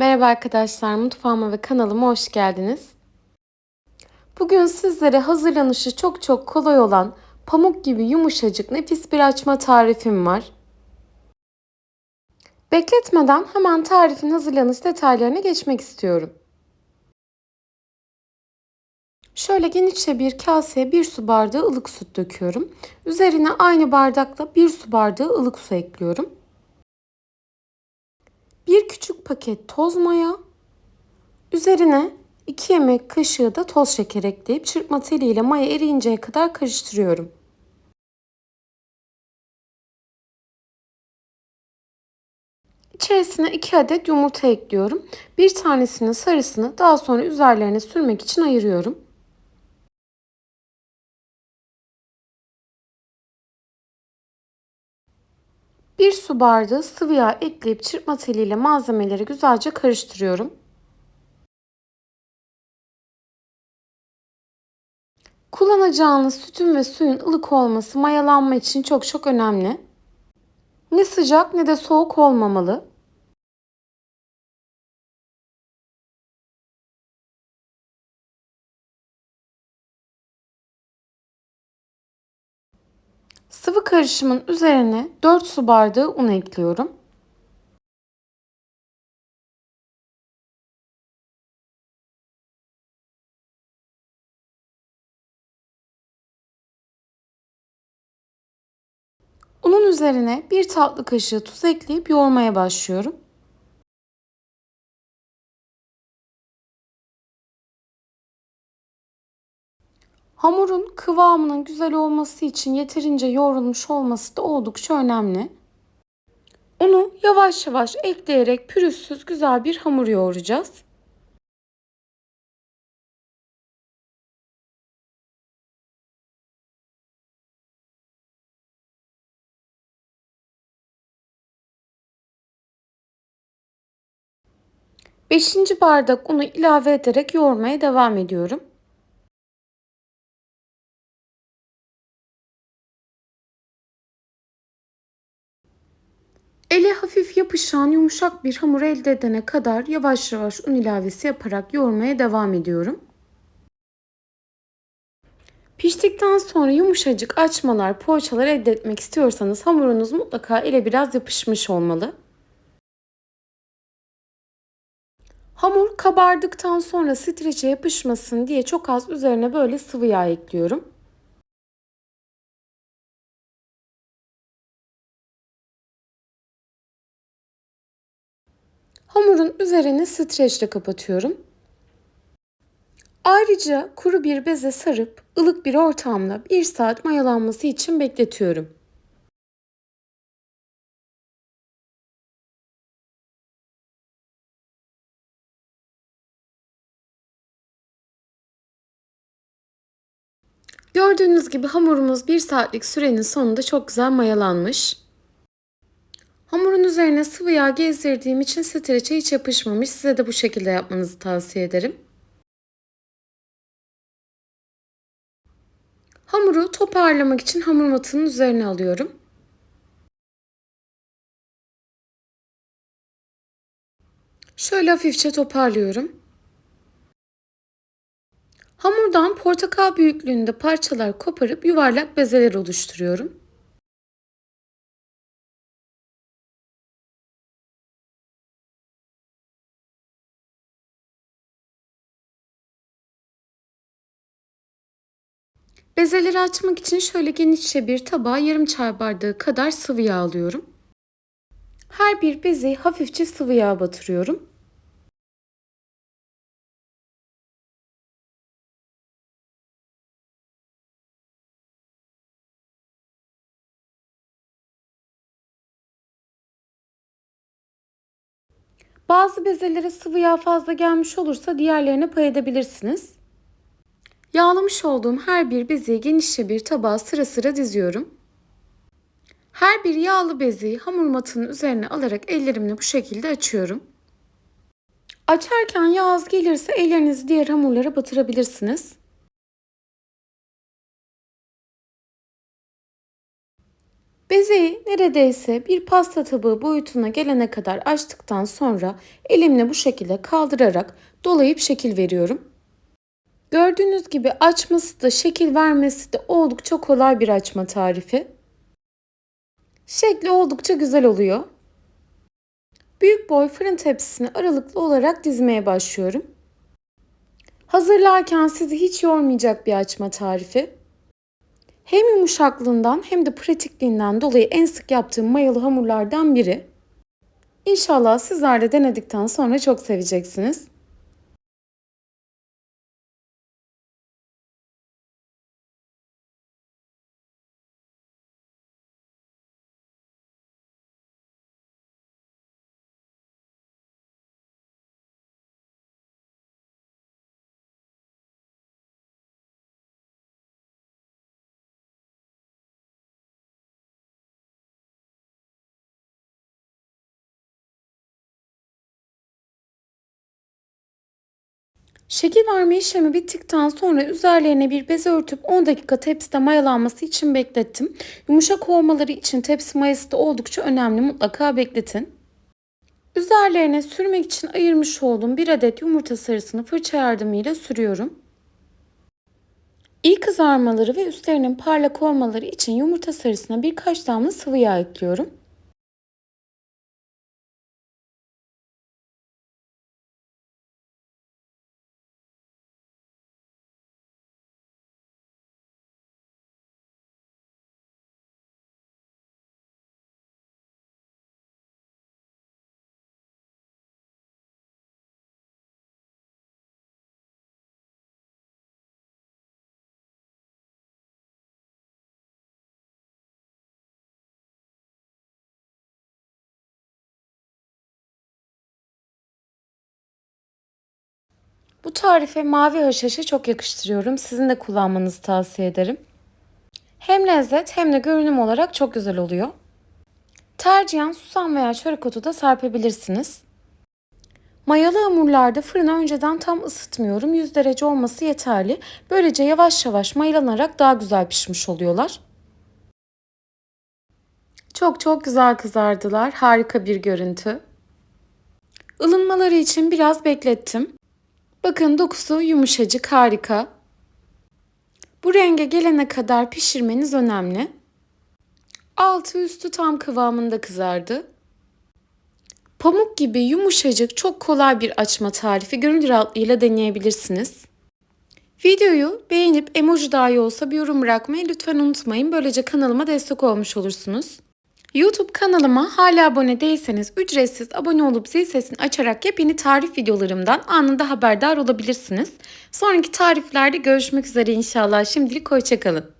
Merhaba arkadaşlar, mutfağıma ve kanalıma hoş geldiniz. Bugün sizlere hazırlanışı çok çok kolay olan pamuk gibi yumuşacık nefis bir açma tarifim var. Bekletmeden hemen tarifin hazırlanış detaylarına geçmek istiyorum. Şöyle genişçe bir kaseye bir su bardağı ılık süt döküyorum. Üzerine aynı bardakla bir su bardağı ılık su ekliyorum. Bir küçük paket toz maya, üzerine 2 yemek kaşığı da toz şeker ekleyip çırpma teliyle maya eriyinceye kadar karıştırıyorum. İçerisine 2 adet yumurta ekliyorum. Bir tanesinin sarısını daha sonra üzerlerine sürmek için ayırıyorum. Bir su bardağı sıvı yağ ekleyip çırpma teliyle malzemeleri güzelce karıştırıyorum. Kullanacağınız sütün ve suyun ılık olması mayalanma için çok çok önemli. Ne sıcak ne de soğuk olmamalı. Sıvı karışımın üzerine 4 su bardağı un ekliyorum. Unun üzerine bir tatlı kaşığı tuz ekleyip yoğurmaya başlıyorum. Hamurun kıvamının güzel olması için yeterince yoğrulmuş olması da oldukça önemli. Unu yavaş yavaş ekleyerek pürüzsüz güzel bir hamur yoğuracağız. Beşinci bardak unu ilave ederek yoğurmaya devam ediyorum. Yapışan yumuşak bir hamur elde edene kadar yavaş yavaş un ilavesi yaparak yoğurmaya devam ediyorum. Piştikten sonra yumuşacık açmalar, poğaçalar elde etmek istiyorsanız hamurunuz mutlaka ele biraz yapışmış olmalı. Hamur kabardıktan sonra streçe yapışmasın diye çok az üzerine böyle sıvı yağ ekliyorum. Hamurun üzerini streçle kapatıyorum. Ayrıca kuru bir beze sarıp ılık bir ortamda 1 saat mayalanması için bekletiyorum. Gördüğünüz gibi hamurumuz 1 saatlik sürenin sonunda çok güzel mayalanmış. Hamurun üzerine sıvı yağ gezdirdiğim için streçe hiç yapışmamış. Size de bu şekilde yapmanızı tavsiye ederim. Hamuru toparlamak için hamur matının üzerine alıyorum. Şöyle hafifçe toparlıyorum. Hamurdan portakal büyüklüğünde parçalar koparıp yuvarlak bezeler oluşturuyorum. Bezeleri açmak için şöyle genişçe bir tabağa yarım çay bardağı kadar sıvı yağ alıyorum. Her bir bezeyi hafifçe sıvı yağ batırıyorum. Bazı bezelere sıvı yağ fazla gelmiş olursa diğerlerine pay edebilirsiniz. Yağlamış olduğum her bir bezeyi genişçe bir tabağa sıra sıra diziyorum. Her bir yağlı bezeyi hamur matının üzerine alarak ellerimle bu şekilde açıyorum. Açarken yağ az gelirse ellerinizi diğer hamurlara batırabilirsiniz. – Bezeyi neredeyse bir pasta tabağı boyutuna gelene kadar açtıktan sonra elimle bu şekilde kaldırarak dolayıp şekil veriyorum. Gördüğünüz gibi açması da şekil vermesi de oldukça kolay bir açma tarifi. Şekli oldukça güzel oluyor. Büyük boy fırın tepsisini aralıklı olarak dizmeye başlıyorum. Hazırlarken sizi hiç yormayacak bir açma tarifi. Hem yumuşaklığından hem de pratikliğinden dolayı en sık yaptığım mayalı hamurlardan biri. İnşallah sizler de denedikten sonra çok seveceksiniz. Şekil verme işlemi bittikten sonra üzerlerine bir beze örtüp 10 dakika tepside mayalanması için beklettim. Yumuşak olmaları için tepsi mayası da oldukça önemli mutlaka bekletin. Üzerlerine sürmek için ayırmış olduğum bir adet yumurta sarısını fırça yardımıyla sürüyorum. İyi kızarmaları ve üstlerinin parlak olmaları için yumurta sarısına birkaç damla sıvı yağ ekliyorum. Bu tarife mavi haşhaşı çok yakıştırıyorum. Sizin de kullanmanızı tavsiye ederim. Hem lezzet hem de görünüm olarak çok güzel oluyor. Tercihen susam veya çörek otu da serpebilirsiniz. Mayalı hamurlarda fırını önceden tam ısıtmıyorum. 100 derece olması yeterli. Böylece yavaş yavaş mayalanarak daha güzel pişmiş oluyorlar. Çok çok güzel kızardılar. Harika bir görüntü. Ilınmaları için biraz beklettim. Bakın dokusu yumuşacık, harika. Bu renge gelene kadar pişirmeniz önemli. Altı üstü tam kıvamında kızardı. Pamuk gibi yumuşacık, çok kolay bir açma tarifi gönül rahatlığıyla deneyebilirsiniz. Videoyu beğenip emoji dahi olsa bir yorum bırakmayı lütfen unutmayın. Böylece kanalıma destek olmuş olursunuz. YouTube kanalıma hala abone değilseniz ücretsiz abone olup zil sesini açarak yepyeni tarif videolarımdan anında haberdar olabilirsiniz. Sonraki tariflerde görüşmek üzere inşallah. Şimdilik hoşçakalın.